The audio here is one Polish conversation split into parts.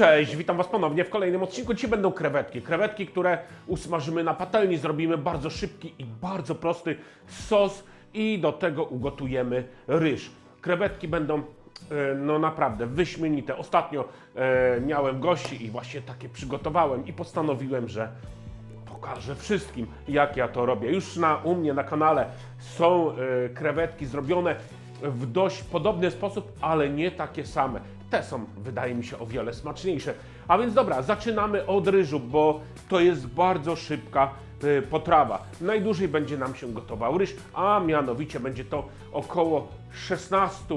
Cześć, witam Was ponownie w kolejnym odcinku. Dzisiaj będą krewetki. Krewetki, które usmażymy na patelni. Zrobimy bardzo szybki i bardzo prosty sos i do tego ugotujemy ryż. Krewetki będą e, no naprawdę wyśmienite. Ostatnio e, miałem gości i właśnie takie przygotowałem i postanowiłem, że pokażę wszystkim, jak ja to robię. Już na, u mnie na kanale są e, krewetki zrobione w dość podobny sposób, ale nie takie same. Te są, wydaje mi się, o wiele smaczniejsze. A więc dobra, zaczynamy od ryżu, bo to jest bardzo szybka e, potrawa. Najdłużej będzie nam się gotował ryż, a mianowicie będzie to około 16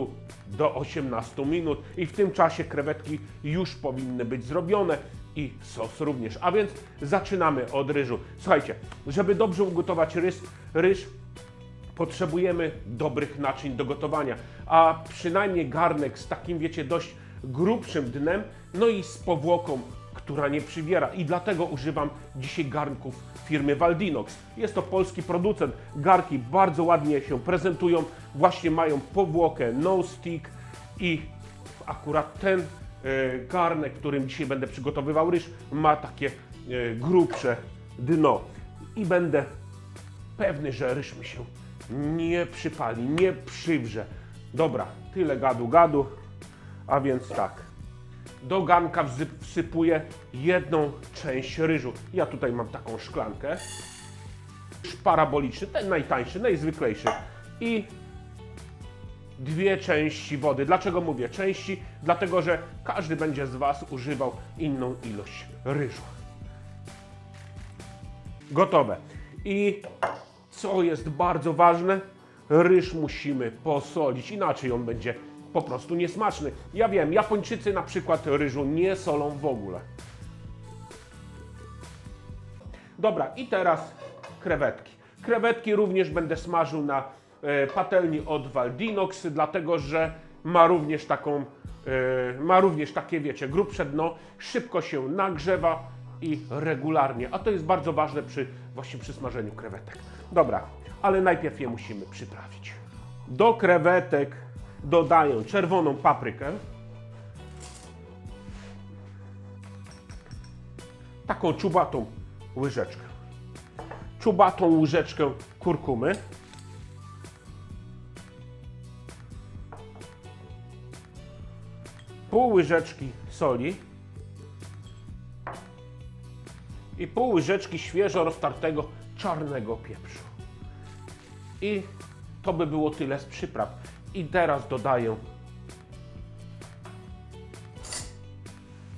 do 18 minut i w tym czasie krewetki już powinny być zrobione i sos również. A więc zaczynamy od ryżu. Słuchajcie, żeby dobrze ugotować ryż, ryż potrzebujemy dobrych naczyń do gotowania, a przynajmniej garnek z takim, wiecie, dość grubszym dnem, no i z powłoką, która nie przywiera. I dlatego używam dzisiaj garnków firmy Valdinox. Jest to polski producent. Garki bardzo ładnie się prezentują, właśnie mają powłokę no stick i akurat ten e, garnek, którym dzisiaj będę przygotowywał ryż, ma takie e, grubsze dno. I będę pewny, że ryż mi się nie przypali, nie przywrze. Dobra, tyle gadu gadu, a więc tak. Do garnka wsypuję jedną część ryżu. Ja tutaj mam taką szklankę. Paraboliczny, ten najtańszy, najzwyklejszy. I dwie części wody. Dlaczego mówię części? Dlatego, że każdy będzie z Was używał inną ilość ryżu. Gotowe. I co jest bardzo ważne, ryż musimy posolić, inaczej on będzie po prostu niesmaczny. Ja wiem, Japończycy na przykład ryżu nie solą w ogóle. Dobra, i teraz krewetki. Krewetki również będę smażył na e, patelni od Valdinox, dlatego że ma również taką, e, ma również takie, wiecie, grubsze dno, szybko się nagrzewa i regularnie, a to jest bardzo ważne przy właśnie przy smażeniu krewetek. Dobra, ale najpierw je musimy przyprawić. Do krewetek dodaję czerwoną paprykę, taką czubatą łyżeczkę. Czubatą łyżeczkę kurkumy. Pół łyżeczki soli i pół łyżeczki świeżo roztartego czarnego pieprzu. I to by było tyle z przypraw. I teraz dodaję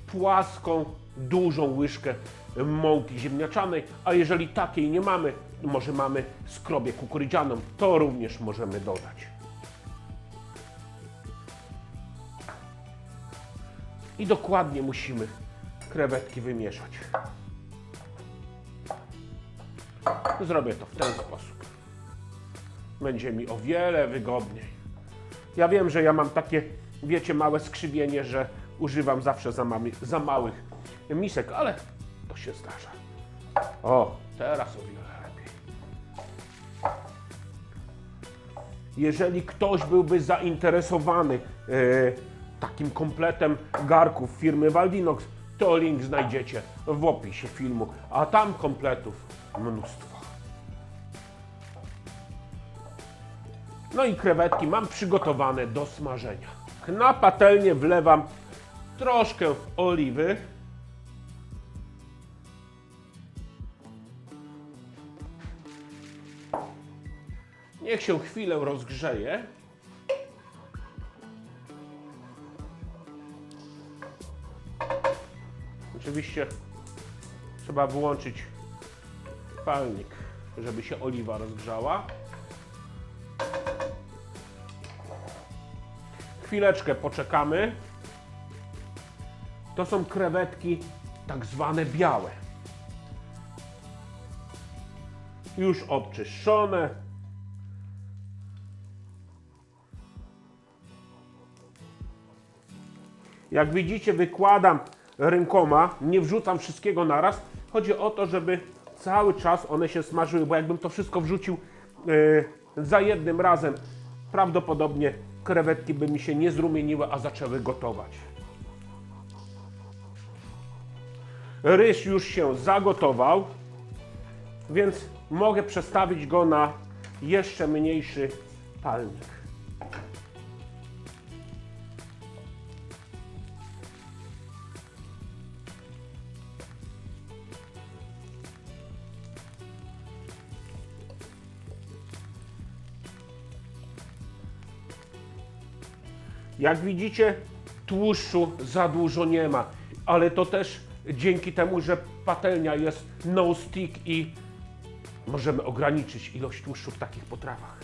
płaską, dużą łyżkę mąki ziemniaczanej, a jeżeli takiej nie mamy, może mamy skrobię kukurydzianą, to również możemy dodać. I dokładnie musimy krewetki wymieszać. Zrobię to w ten sposób. Będzie mi o wiele wygodniej. Ja wiem, że ja mam takie, wiecie, małe skrzywienie, że używam zawsze za, za małych misek, ale to się zdarza. O, teraz o wiele lepiej. Jeżeli ktoś byłby zainteresowany e, takim kompletem garków firmy Valdinox, to link znajdziecie w opisie filmu, a tam kompletów mnóstwo. No i krewetki mam przygotowane do smażenia. Na patelnię wlewam troszkę oliwy. Niech się chwilę rozgrzeje. Oczywiście trzeba wyłączyć palnik, żeby się oliwa rozgrzała. Chwileczkę poczekamy. To są krewetki tak zwane białe. Już odczyszczone. Jak widzicie, wykładam rękoma, nie wrzucam wszystkiego naraz. Chodzi o to, żeby cały czas one się smażyły, bo jakbym to wszystko wrzucił e, za jednym razem, prawdopodobnie krewetki by mi się nie zrumieniły, a zaczęły gotować. Ryż już się zagotował, więc mogę przestawić go na jeszcze mniejszy palnik. Jak widzicie, tłuszczu za dużo nie ma, ale to też dzięki temu, że patelnia jest no stick i możemy ograniczyć ilość tłuszczu w takich potrawach.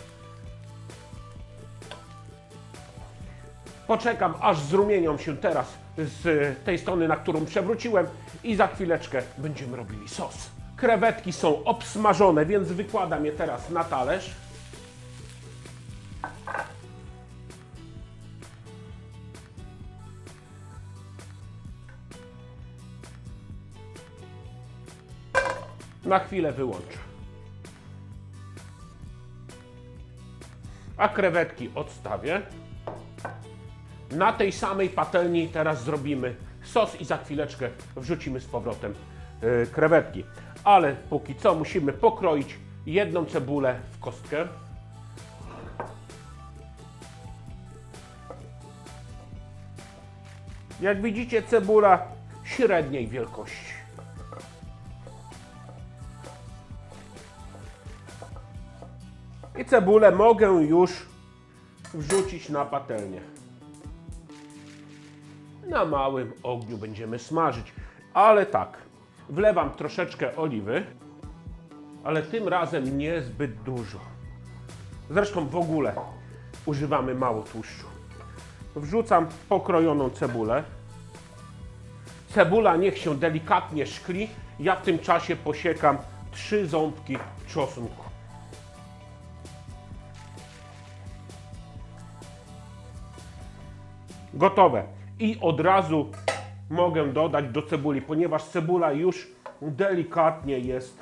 Poczekam, aż zrumienią się teraz z tej strony, na którą przewróciłem i za chwileczkę będziemy robili sos. Krewetki są obsmażone, więc wykładam je teraz na talerz. Na chwilę wyłączę. A krewetki odstawię. Na tej samej patelni teraz zrobimy sos i za chwileczkę wrzucimy z powrotem yy, krewetki. Ale póki co musimy pokroić jedną cebulę w kostkę. Jak widzicie, cebula średniej wielkości. Cebulę mogę już wrzucić na patelnię. Na małym ogniu będziemy smażyć. Ale tak, wlewam troszeczkę oliwy, ale tym razem niezbyt dużo. Zresztą w ogóle używamy mało tłuszczu. Wrzucam pokrojoną cebulę. Cebula niech się delikatnie szkli. Ja w tym czasie posiekam trzy ząbki czosnku. Gotowe. I od razu mogę dodać do cebuli, ponieważ cebula już delikatnie jest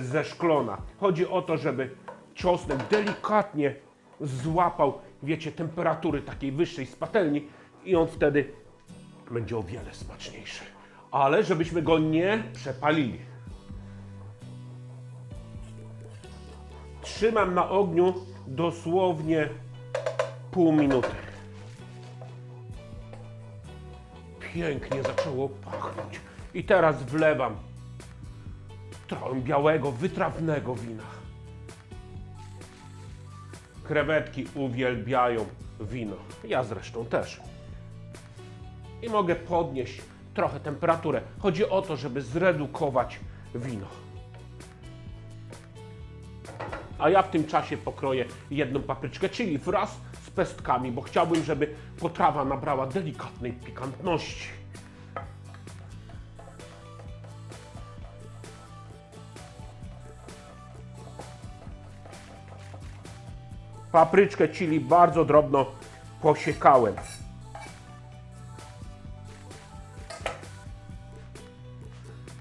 zeszklona. Chodzi o to, żeby czosnek delikatnie złapał, wiecie, temperatury takiej wyższej z patelni i on wtedy będzie o wiele smaczniejszy. Ale żebyśmy go nie przepalili. Trzymam na ogniu dosłownie pół minuty. Pięknie zaczęło pachnąć. I teraz wlewam trochę białego, wytrawnego wina. Krewetki uwielbiają wino. Ja zresztą też. I mogę podnieść trochę temperaturę. Chodzi o to, żeby zredukować wino. A ja w tym czasie pokroję jedną papryczkę, czyli wraz pestkami, bo chciałbym, żeby potrawa nabrała delikatnej pikantności. Papryczkę chili bardzo drobno posiekałem.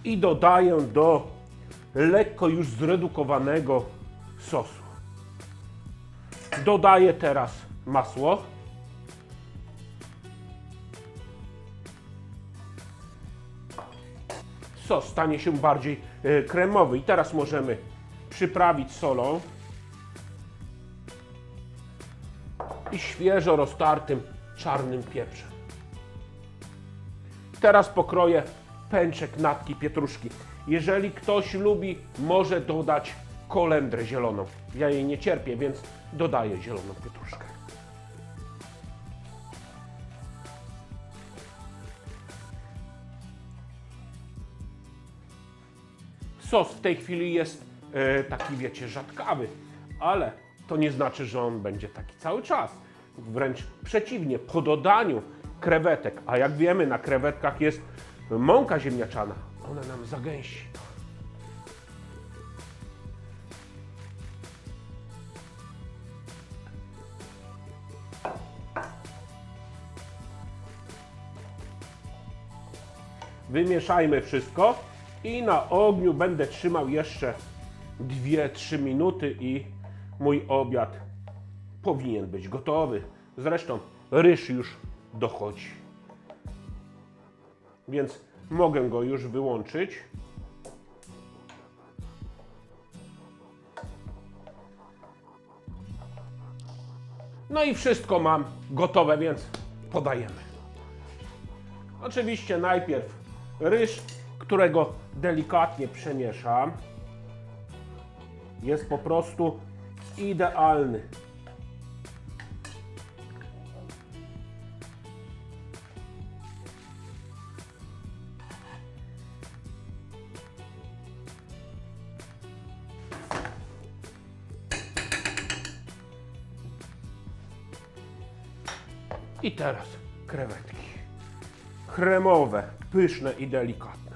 I dodaję do lekko już zredukowanego sosu. Dodaję teraz masło. Sos stanie się bardziej e, kremowy i teraz możemy przyprawić solą i świeżo roztartym czarnym pieprzem. Teraz pokroję pęczek natki pietruszki. Jeżeli ktoś lubi, może dodać kolendrę zieloną. Ja jej nie cierpię, więc dodaję zieloną pietruszkę. Sos w tej chwili jest e, taki, wiecie, rzadkawy, ale to nie znaczy, że on będzie taki cały czas. Wręcz przeciwnie, po dodaniu krewetek, a jak wiemy, na krewetkach jest mąka ziemniaczana, ona nam zagęści. Wymieszajmy wszystko i na ogniu będę trzymał jeszcze 2-3 minuty i mój obiad powinien być gotowy. Zresztą ryż już dochodzi. Więc Mogę go już wyłączyć. No i wszystko mam gotowe, więc podajemy. Oczywiście najpierw ryż, którego delikatnie przemieszam. Jest po prostu idealny. I teraz krewetki. Kremowe, pyszne i delikatne.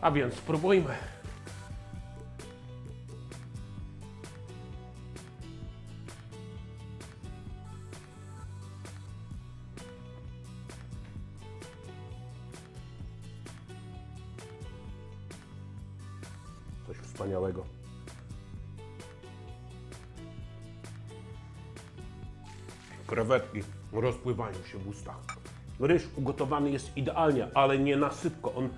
A więc spróbujmy. Coś wspaniałego. Krewetki rozpływają się w ustach. Ryż ugotowany jest idealnie, ale nie na sypko. On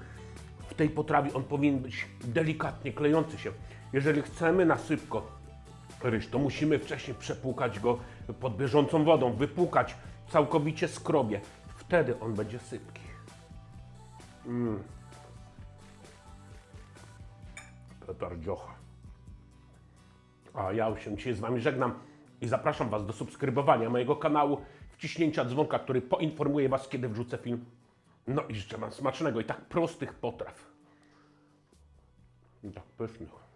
w tej potrawie on powinien być delikatnie klejący się. Jeżeli chcemy na sypko ryż, to musimy wcześniej przepłukać go pod bieżącą wodą, wypłukać całkowicie skrobie. Wtedy on będzie sypki. Petardziocha. A ja się dzisiaj z Wami żegnam i zapraszam Was do subskrybowania mojego kanału, wciśnięcia dzwonka, który poinformuje Was, kiedy wrzucę film. No i życzę Wam smacznego i tak prostych potraw. I tak pysznych.